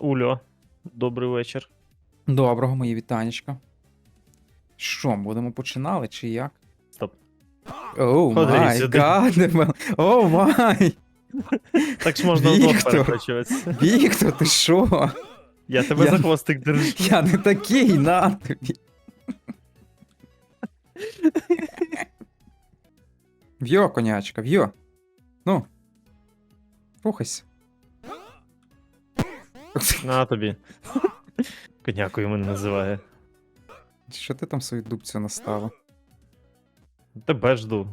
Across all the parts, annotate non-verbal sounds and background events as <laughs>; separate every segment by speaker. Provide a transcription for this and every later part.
Speaker 1: Ульо, добрий вечір.
Speaker 2: Доброго, мої вітанечка. Що, будемо починали чи як?
Speaker 1: Стоп.
Speaker 2: Оу май
Speaker 1: сюди.
Speaker 2: гад, оу май!
Speaker 1: Так ж можна вдвох
Speaker 2: Віктор. Віктор, ти що?
Speaker 1: Я тебе
Speaker 2: Я-
Speaker 1: за хвостик держу.
Speaker 2: Я не такий, на тобі. В'йо, конячка, в'йо. Ну. Рухайся.
Speaker 1: На тобі. Конякою мене називає.
Speaker 2: Що ти там свою дубцю наставив?
Speaker 1: Тебе жду.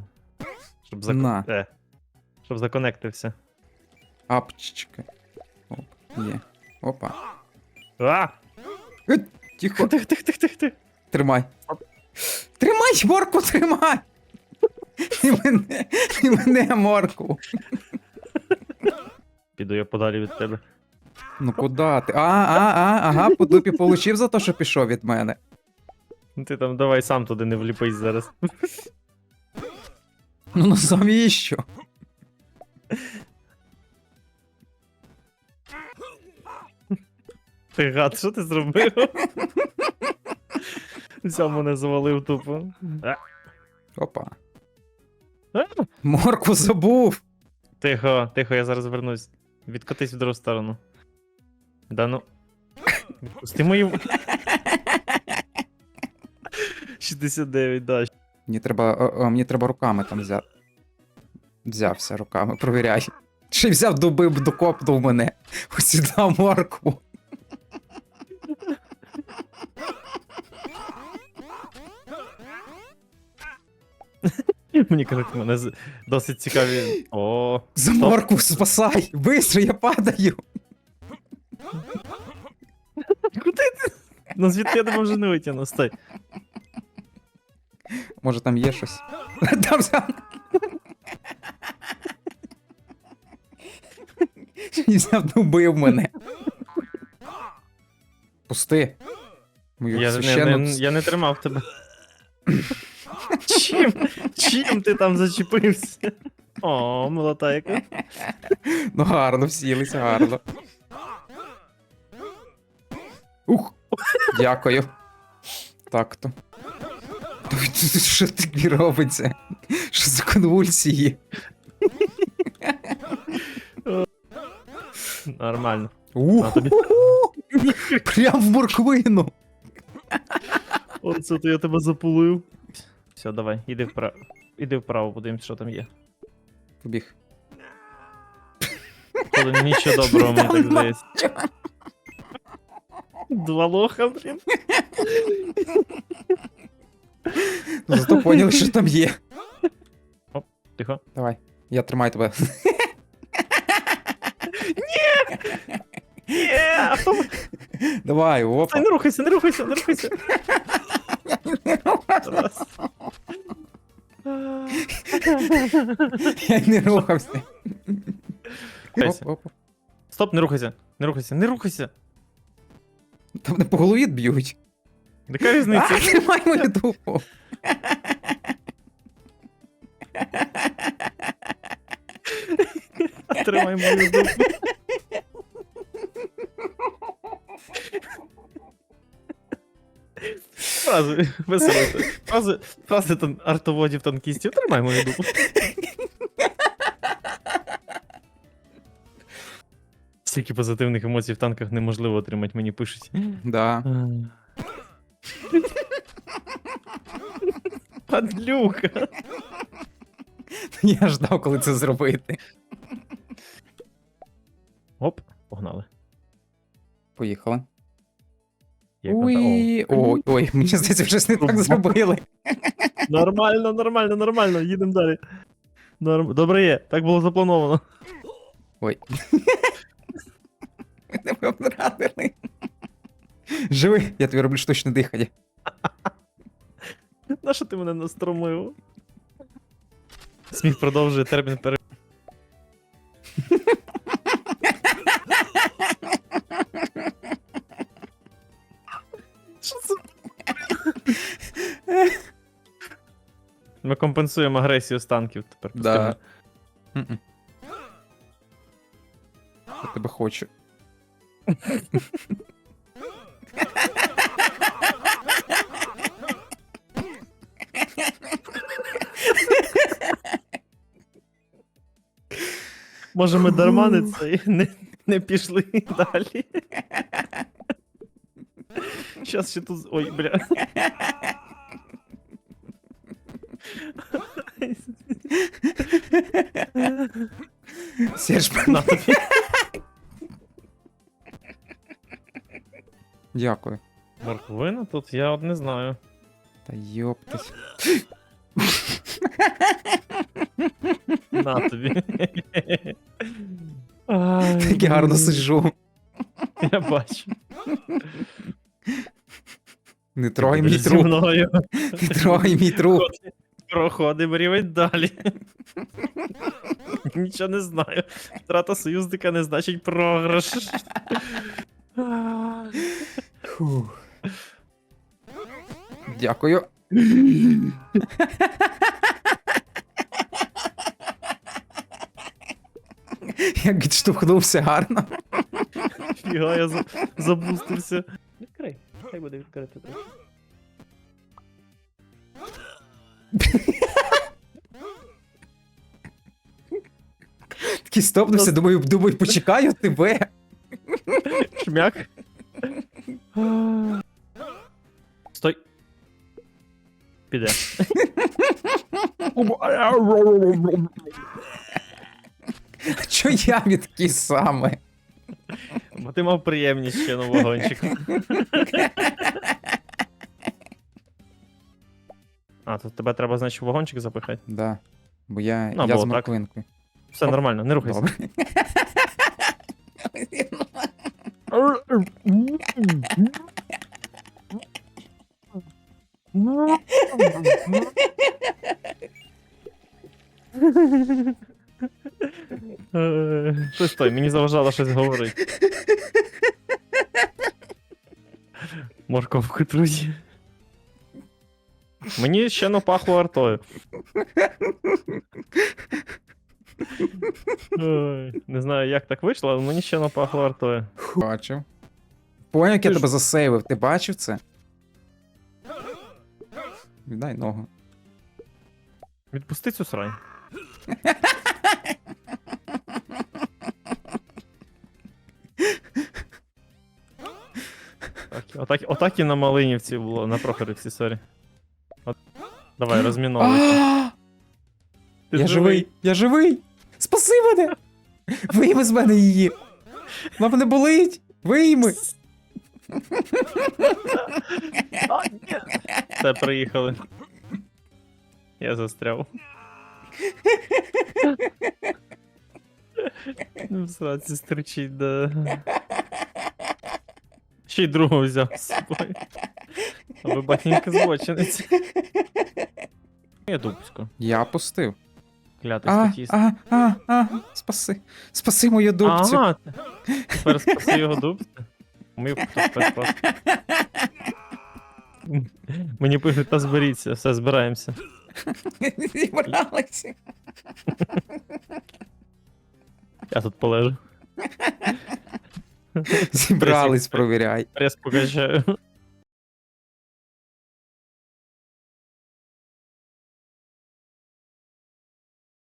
Speaker 1: Щоб, зак...
Speaker 2: На.
Speaker 1: е, щоб законектився.
Speaker 2: Апчичка. Оп, є. Опа.
Speaker 1: А!
Speaker 2: Е, Тихо.
Speaker 1: Тих, тих, тих, тих, тих.
Speaker 2: Тримай. Тримай, морку, тримай! І мене, і мене морку.
Speaker 1: Піду я подалі від тебе.
Speaker 2: Ну куди ти? А, а, а, ага, по дупі получив за те, що пішов від мене.
Speaker 1: Ну Ти там давай сам туди не вліпись зараз.
Speaker 2: Ну ну завіщо?
Speaker 1: Ти гад, що ти зробив? Взяв мене завалив тупо. А,
Speaker 2: Опа.
Speaker 1: а.
Speaker 2: Морку забув.
Speaker 1: Тихо, тихо, я зараз вернусь. Відкотись в другу сторону. Да ну. Відпусти мою. 69, да.
Speaker 2: Мені треба, о, о, мені треба руками там взяти. Взявся руками, провіряй. Й взяв добив, докопнув мене. Осідав морку.
Speaker 1: Мені кажуть, мене з- досить цікаві. О,
Speaker 2: За морку спасай! Бистро, я падаю!
Speaker 1: Куди ти? Ну звідти я тебе вже не витягну, стой.
Speaker 2: Може там є щось? Там за... І взяв мене. Пусти. Мою
Speaker 1: Я не,
Speaker 2: священну...
Speaker 1: не, я не тримав тебе. Чим? Чим ти там зачепився? О, молота яка.
Speaker 2: Ну гарно, всілися, гарно. Ух! Дякую. Так то. Що тобі робиться? Що за конвульсії?
Speaker 1: Нормально.
Speaker 2: Ух! Прям в морквину!
Speaker 1: Оце то я тебе запулив. Все, давай, іди вправо. Іди вправо, подивимось, що там є.
Speaker 2: Побіг.
Speaker 1: Нічого доброго, мені так здається. Два лоха, блін.
Speaker 2: Ну, Зато поняли, що там є.
Speaker 1: Тихо.
Speaker 2: Давай, я тримаю тебе.
Speaker 1: Є!
Speaker 2: Давай, опа.
Speaker 1: Ай, Не рухайся, не рухайся, не рухайся. Раз.
Speaker 2: Я не рухався. Оп, оп.
Speaker 1: Стоп, не рухайся, не рухайся, не рухайся.
Speaker 2: Там не по голові б'ють.
Speaker 1: Яка
Speaker 2: А,
Speaker 1: різниця?
Speaker 2: тримай мою дупу.
Speaker 1: Тримай мою дупу. Фрази весело. Фрази, фрази тан, артоводів танкістів. Тримай мою дупу. Стільки позитивних емоцій в танках неможливо отримати, мені пишуть.
Speaker 2: Да.
Speaker 1: Падлюка.
Speaker 2: Я ждав, коли це зробити.
Speaker 1: Оп, погнали.
Speaker 2: Поїхали.
Speaker 1: Як
Speaker 2: Ой, ой, ой, мені здається, вже не так зробили.
Speaker 1: О, Нормально, нормально, нормально, їдемо далі. Норм... Добре є, так було заплановано.
Speaker 2: Ой. Обрадили. Живи, я тобі роблю штучне дихання.
Speaker 1: Нащо ти мене настромив? Сміх продовжує термін пере. Що це? Ми компенсуємо агресію з танків тепер.
Speaker 2: Да. Я тебе хочу.
Speaker 1: Може, ми дарма не цей не, не пішли далі. Щас ще тут. Ой, бля.
Speaker 2: Серж,
Speaker 1: На тобі.
Speaker 2: Дякую.
Speaker 1: Морковина тут, я от не знаю.
Speaker 2: Та йоптись.
Speaker 1: На тобі. <laughs>
Speaker 2: Так я гарно сиджу.
Speaker 1: Я бачу.
Speaker 2: Не трогай мій
Speaker 1: Зі
Speaker 2: труп.
Speaker 1: мною.
Speaker 2: Не трогай мій труп.
Speaker 1: Проходимо рівень далі. Нічого не знаю. Втрата союзника не значить програш.
Speaker 2: Дякую. Як відштовхнувся гарно.
Speaker 1: Фіга, я за- забустився. Відкрий, хай буде відкрити.
Speaker 2: Такий стопнувся, думаю, думаю, почекаю тебе.
Speaker 1: Шмяк. Стой. Піде.
Speaker 2: Чо я від саме?
Speaker 1: Бо ти мав приємність ще на вагончику. А, тут тебе треба, значить, в вагончик запихати.
Speaker 2: Да. Бо я,
Speaker 1: Ну,
Speaker 2: я з
Speaker 1: так.
Speaker 2: морквинкою.
Speaker 1: Все нормально, не рухайся.
Speaker 2: Добре.
Speaker 1: Стой, мені заважало щось говорити. Морковку, друзі. Мені ще не пахло артою. Ой, не знаю, як так вийшло, але мені ще не пахло артою.
Speaker 2: Бачив. Поняв, як я
Speaker 1: ж-
Speaker 2: тебе засейвив. Ти бачив це? Віддай ногу.
Speaker 1: Відпусти цю срань. Отак, отак і на Малинівці було, на Прохорівці, сорі. От, давай, розміновуйся. Ти
Speaker 2: Я живий! Я живий! Спаси мене! Вийми з мене її! Вона мене болить! Вийми!
Speaker 1: А, ні. Все, приїхали. Я застряв. Ну, <laughs> в сраці стричить, да. Ще й другого взяв з собою. А батенька злочинець. Я дубсько.
Speaker 2: Я пустив.
Speaker 1: Клятий
Speaker 2: А,
Speaker 1: статіст.
Speaker 2: а, а, а, спаси. Спаси мою дубцю.
Speaker 1: Ага, тепер спаси його дубцю. Мою тепер спас. Мені пишуть, та зберіться, все, збираємося.
Speaker 2: Зібралися.
Speaker 1: Я тут полежу.
Speaker 2: Зібрались, провіряй.
Speaker 1: Прес покачаю.